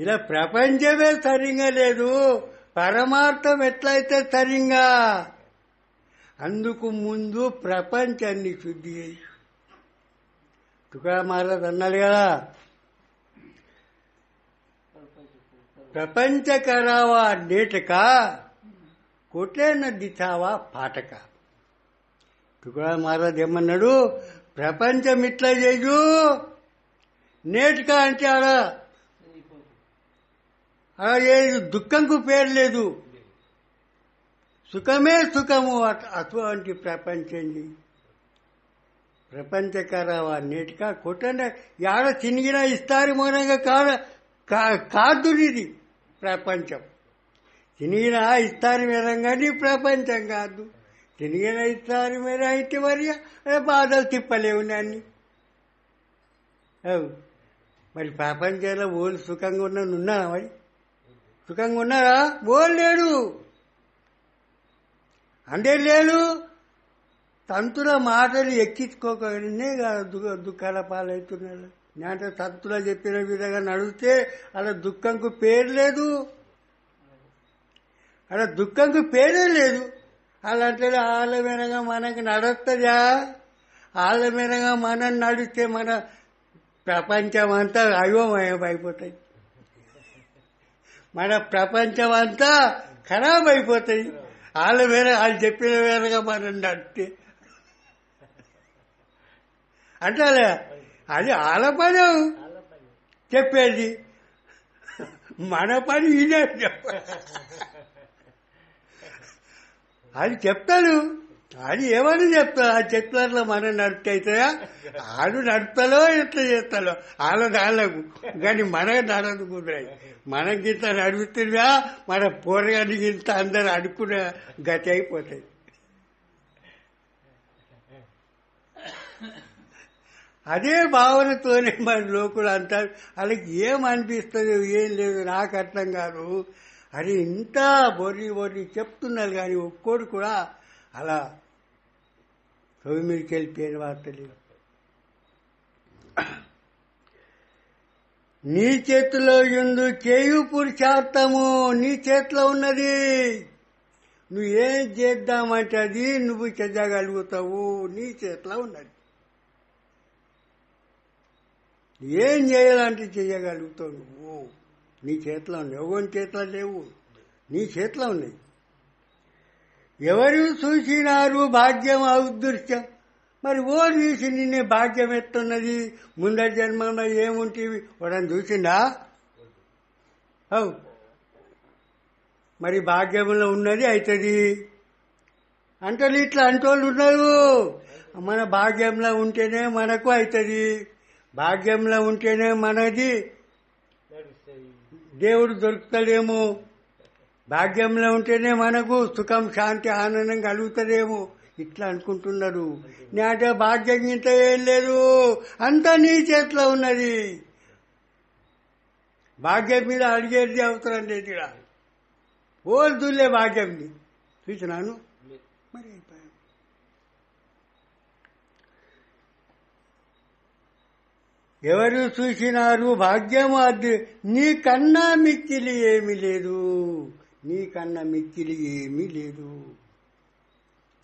ఇలా ప్రపంచమే సరిగా లేదు. పరమార్థం ఎట్లయితే సరిగా అందుకు ముందు ప్రపంచాన్ని శుద్ధి చేయి. తుకా మహారాజ్ అన్నాడు కదా ప్రపంచ కరావా నేటక కొట్లేన దిచావా పాటక. తుకా మహారాజ్ ఏమన్నాడు ప్రపంచం ఇట్లా చేయు నేటిక అంటే ఆడ ఆడ ఏది దుఃఖంకు పేరు లేదు. సుఖమే సుఖము అటువంటి ప్రపంచం చెయ్యి ప్రపంచకరావా నేటిగా కొట్టండి. యాడ చినిగిన ఇస్తారు మూలంగా కాదు కా- కాదు ఇది ప్రపంచం. చినిగిన ఇస్తారు మేరంగాని ప్రపంచం కాదు. చినిగిన ఇస్తారు మేర అయితే మరి బాధలు తిప్పలేవు నాన్ని. మరి ప్రపంచంలో ఓళ్ళు సుఖంగా ఉన్నా ఉన్నావా సుఖంగా ఉన్నారా? ఓళ్ళు లేడు. అంటే లేడు. తంతుల మాటలు ఎక్కించుకోకనే దుఃఖాల పాలవుతున్నాడు నేను తంతుల చెప్పిన విధంగా నడిస్తే అలా దుఃఖంకు పేరు లేదు. అలా దుఃఖంకు పేరే లేదు. అలాంటి వాళ్ళ మీదగా మనకు నడుస్తుందా? వాళ్ళ మీదగా మనం నడిస్తే మన ప్రపంచం అంతా అయోమయం అయిపోతాయి మన ప్రపంచం అంతా ఖరాబ్ అయిపోతాయి వాళ్ళ వేరే వాళ్ళు చెప్పిన వేరేగా మనం నడితే అంటే అది వాళ్ళ పని. చెప్పేది. మన పని ఇదే అది చెప్తాడు అది ఏమని చెప్తా ఆ మనం నడిపితే ఆడు నడుపుతాలో ఎట్లా చేస్తాలో. వాళ్ళ దాళ్ళకు. కానీ మనకు నడదు కుదరాయి మనకింత నడుపుతున్నా మన పోరగానికి ఇంత అందరు అడుక్కునే గతి అయిపోతాయి. అదే భావనతోనే మన లోకులు అంటారు. వాళ్ళకి ఏం అనిపిస్తుంది ఏం లేదు నాకు అర్థం కాదు. అది ఇంత బొర్రి బొర్రి చెప్తున్నారు కానీ ఒక్కోడు కూడా అలా కవి మీదకి వెళ్ళిపోయిన వార్తలు నీ చేతిలో ఎందు చేయు పురుషార్థము నీ చేతిలో ఉన్నది. నువ్వేం చేద్దామంటే అది నువ్వు చెయ్యగలుగుతావు నీ చేతిలో ఉన్నది. ఏం చేయాలంటే చేయగలుగుతావు నువ్వు? నీ చేతిలో ఉన్నాయి ఎవరి చేతిలో లేవు? నీ చేతిలో ఉన్నాయి ఎవరు చూసినారు భాగ్యం ఔదృశ్యం? మరి ఓ చూసి నిన్నే భాగ్యం ఎత్తున్నది ముందరి జన్మలో ఏముంటివి? వాడని చూసిందా అవు మరి భాగ్యంలో ఉన్నది అవుతుంది అంటే ఇట్లా అంటోళ్ళు ఉన్నారు. మన భాగ్యంలో ఉంటేనే మనకు అవుతుంది భాగ్యంలో ఉంటేనే మనది. దేవుడు దొరుకుతాడేమో? భాగ్యంలో ఉంటేనే మనకు సుఖం శాంతి ఆనందం కలుగుతుందేమో ఇట్లా అనుకుంటున్నారు నేట భాగ్యం ఇంత ఏం లేదు. అంతా నీ చేతిలో ఉన్నది. భాగ్యం మీద అడిగేది అవసరం లేదు ఇక్కడ. దుల్లే భాగ్యంని చూసినాను? మరి ఎవరు చూసినారు? భాగ్యము అది. నీకన్నా మిక్కిలి ఏమీ లేదు. నీకన్నా మిక్కిలి ఏమీ లేదు.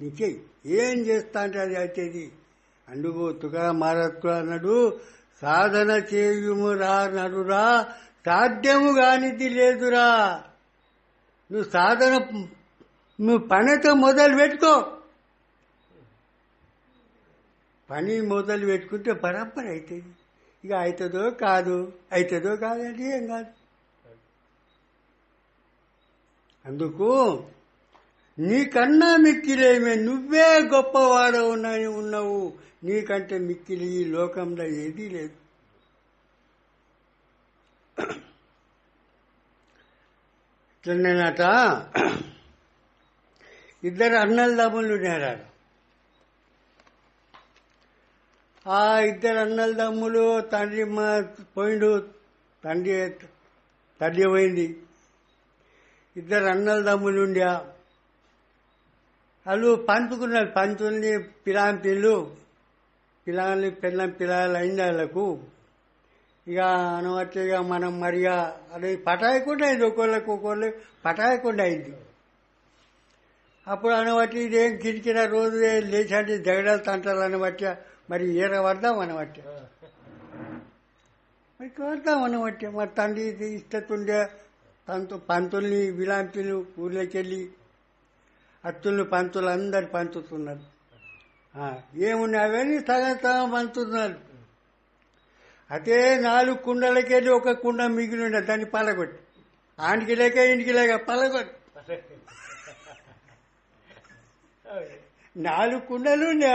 నీకే ఏం చేస్తా అంటే అది అయితేది? అందుకు తుగా మారత్తు అన్నాడు. సాధన చేయుమురా నడురా సాధ్యము కానిది లేదురా. నువ్వు సాధన నువ్వు పనితో మొదలు పెట్టుకో. పని మొదలు పెట్టుకుంటే బరాబర్ అవుతుంది ఇక అవుతుందో కాదు అవుతుందో కాదంటే ఏం కాదు. అందుకు నీకన్నా మిక్కిలేమే నువ్వే గొప్పవాడు ఉన్నావు. నీకంటే మిక్కిలి ఈ లోకంలో ఏదీ లేదు. ఇట్లనేనట ఇద్దరు అన్నల దమ్ములు ఉన్నారు. ఆ ఇద్దరు అన్నల దమ్ములు తండ్రి మా పోయిండు తండ్రి తండ్రి పోయింది ఇద్దరు అన్నల తమ్ములు ఉండా. వాళ్ళు పంచుకున్నారు పంచుల్ని పిలాంపిల్లు పిల్లు పిలాన్ని పిల్లం పిల్లలు అయింది వాళ్ళకు. ఇక అనవట్టి ఇక మనం మరిగా అది పటాయకుండా అయింది ఒక్కోళ్ళకి ఒక్కోళ్ళు పటాయకుండా అయింది. అప్పుడు అనబట్టి ఇదేం కిరికిన రోజు లేచాడి జగడాలు తంటాలు అనబట్టి మరి ఈర పడదాం అనబట్టి మరి కోరుతాం అనబట్టి మరి తండ్రి ఇష్టతుండే పంతు పంతుల్ని విలాంతులు ఊర్లోకెళ్ళి అత్తులు పంతులు అందరు పంచుతున్నారు. ఆ, ఏమున్నాయి అవన్నీ సగం సగం పంచుతున్నారు. అదే నాలుగు కుండలకెళ్ళి ఒక కుండ మిగిలి ఉండదు దాన్ని పలగొట్టి. ఆడికి లేక ఇంటికి లేక పలగొట్టి. నాలుగు కుండలు ఉండే.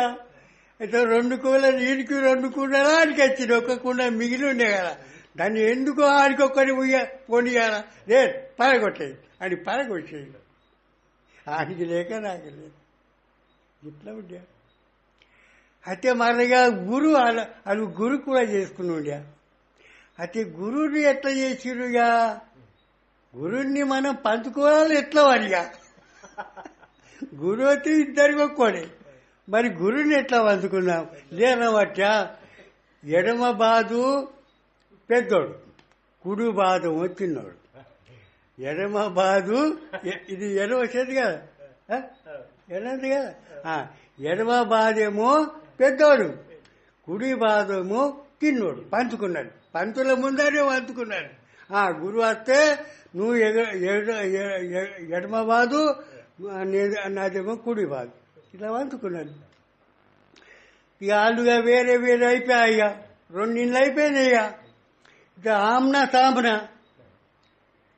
అయితే రెండు కుండలు ఈడికి రెండు కుండలు ఆడికి వచ్చింది. ఒక కుండ మిగిలి ఉండే కదా. దాన్ని ఎందుకో ఆడికొక్కడి ఉయ్య పోనీయాల? లేదు పరగొట్టేది అని పరగొట్టేది ఆయనకి లేక నాకు లేదు. ఇట్లా ఉండే? అయితే మరగా గురువు అలా అది గురు కూడా చేసుకుని ఉండే అయితే గురువుని ఎట్లా చేసిరుగా గురువుని మనం పంచుకోవాలి ఎట్లా వాడిగా? గురువు అయితే ఇద్దరు ఒక్కోడే. మరి గురువుని ఎట్లా పంచుకున్నాం? లేనవచ్చ ఎడమ బాదు పెద్దోడు. కుడి బాదము వచ్చినోడు ఎడమ బాదు ఇది ఎడమ చేతి కదా? ఎడమది కదా? ఎడమ బాదేమో పెద్దోడు. కుడి బాదము తిన్నోడు. పంచుకున్నాడు. పంతుల ముందరే పంచుకున్నాడు. ఆ గురువు వస్తే నువ్వు ఎగ ఎడ- ఎడమ బాదు నాదేమో కుడి బాదు ఇట్లా పంచుకున్నాడు. ఇక వాళ్ళుగా వేరే వేరే అయిపోయాయి ఇక రెండు ఇళ్ళు అయిపోయినాయి ఇంకా ఇక ఆమ్న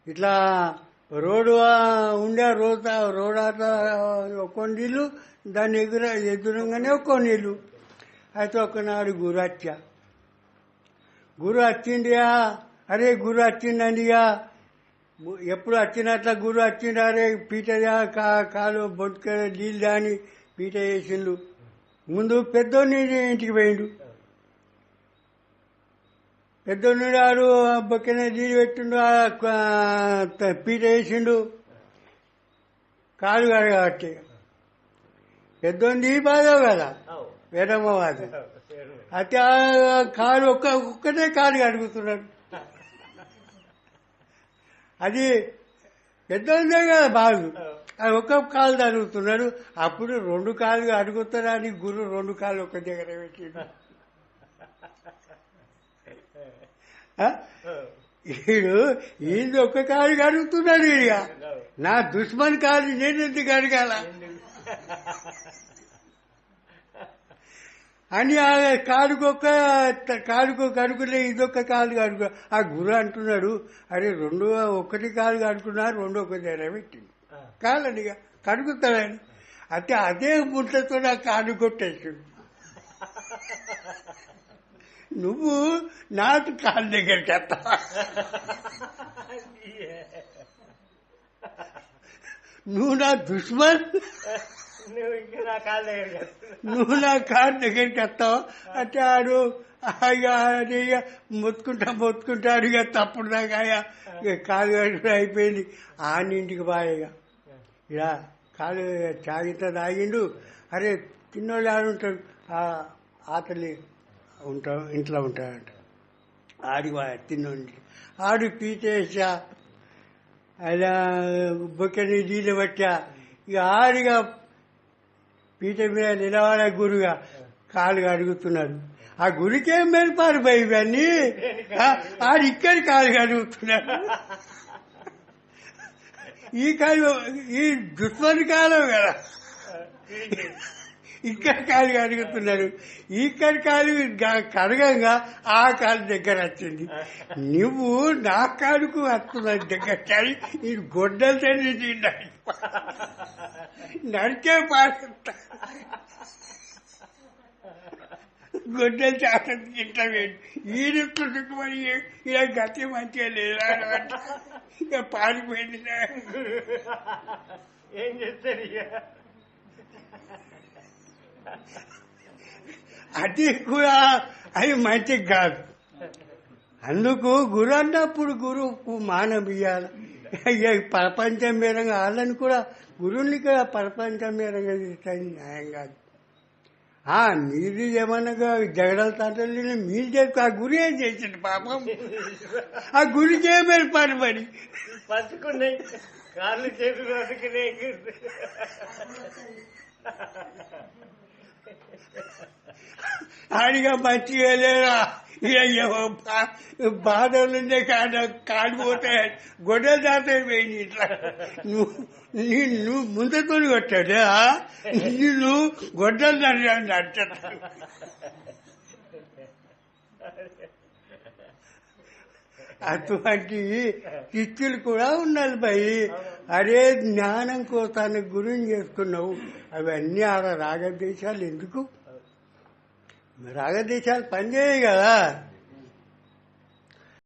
ఇట్లా రోడ్డు ఉండే రోడ్ రోడ్ ఆట ఒక్కో నీళ్ళు దాన్ని ఎదుర ఎదురంగానే ఒక్కో నీళ్ళు. అయితే ఒకనాడు గురు హత్య. గురు వచ్చిండియా అరే గురు వచ్చిండండియా ఎప్పుడు వచ్చినట్ల గురు వచ్చిండు అరే పీట కా- కాలు బొట్టుక నీళ్ళు దాని పీట వేసిండు. ముందు పెద్దోని ఇంటికి పోయిండు. పెద్దోని ఆడు బొక్కన నీళ్ళు పెట్టిండు పీట వేసిండు. కాలు కడగబట్టి పెద్దోని బాధవు కదా. వేరమ్మ బాధ అయితే కాలు ఒక్క ఒక్కటే కాలు కడుగుతున్నాడు. అది పెద్దదే కదా బాగు అది ఒక్క కాలు అడుగుతున్నాడు అప్పుడు రెండు కాళ్ళు అడుగుతారా అని గురు రెండు కాళ్ళు ఒక దగ్గర పెట్టిండు. ఈడు ఈయన ఒక్క కాలు అడుగుతున్నాడు ఇక. నా దుష్మన్ కాలు నేను ఎందుకు అడగాల అని ఆ కాలుకొక్క కాలుకొక అడుగులే ఇదొక్క కాలు అడుగు ఆ గురు అంటున్నాడు అరే రెండు ఒకటి కాలు అడుగున్నా రెండు ఒక దగ్గర పెట్టింది కాలండి ఇక. కడుగుతాడని. అయితే అదే ముట్లతో నా కాలు కొట్టేసాడు. నువ్వు నాటు కాలు దగ్గరికి వస్తావా నువ్వు నా దుష్మన్. నువ్వు నా కాళ్ళ దగ్గరికి వస్తావు అంటే ఆడు ఇక మొత్తుకుంటా మొత్తుకుంటాడు ఇక తప్పుడు దాకా కాలు అయిపోయింది. ఆనింటికి బాగా ఇక. కాలు చాగిత తాగిండు. అరే తిన్నోళ్ళు ఆడుంటాడు ఆ ఆతలి. ఉంటా ఇంట్లో ఉంటాడంట ఆడి తిన్నోండి ఆడు పీచేసా అలా బొక్కని నీళ్ళు పట్టా. ఇక ఆడిగా పీట మీద నిలబడ గురుగా కాలుగా అడుగుతున్నాడు. ఆ గురికేం మెరుపారు భయ ఇవన్నీ ఆడు ఇక్కడ కాలుగా అడుగుతున్నాడు. ఈ కాలు ఈ దుష్మని కాలం కదా. ఇక్కడ కాలు అడుగుతున్నారు ఇక్కడ కాలు కడగంగా ఆ కాలు దగ్గర వచ్చింది. నువ్వు నా కాలుకు వస్తున్నది దగ్గర. కానీ ఈ గొడ్డలతో తింటాయి నడిచే పాడుతా గొడ్డలు చాలా తింటావేంటి ఈడుకుంటుకు మరి ఇలా గతి మంచిగా లేదా పాడిపోయింది ఇక పారిపోయింది. ఏం చేస్తారు ఇక? అది కూడా అవి మంచిది కాదు. అందుకు గురు అన్నప్పుడు గురువుకు మానం ఇయ్యాలి. ప్రపంచం మీరంగా వాళ్ళని కూడా గురువుని కూడా ప్రపంచం మీరంగా తీస్తాను న్యాయం కాదు. ఆ మీరు ఏమనగా జగడాలు తండ్రి మీరు చెప్పి ఆ గురి ఏం చేసిండు పాపం? ఆ గురి చేయమని పని పడి పట్టుకున్నాయి కాళ్ళు చేతులు అందుకునే ఆడిగా మంచి లేరా ఇక బాధలుండే కాడ కాడిపోతే గొడ్డలు దాటాయి పోయింది ఇట్లా. నువ్వు నీ- నువ్వు ముందుతో కొట్టాడా? నువ్వు గొడ్డలు దాటాడు అంటాడు అటువంటి కిచ్చులు కూడా ఉన్నాయి భయ్. అరే జ్ఞానం కోసాన్ని గురించి చేసుకున్నావు. అవన్నీ ఆడ రాగద్వేషాలు ఎందుకు? రాగద్వేషాలు పనిచేయవు కదా.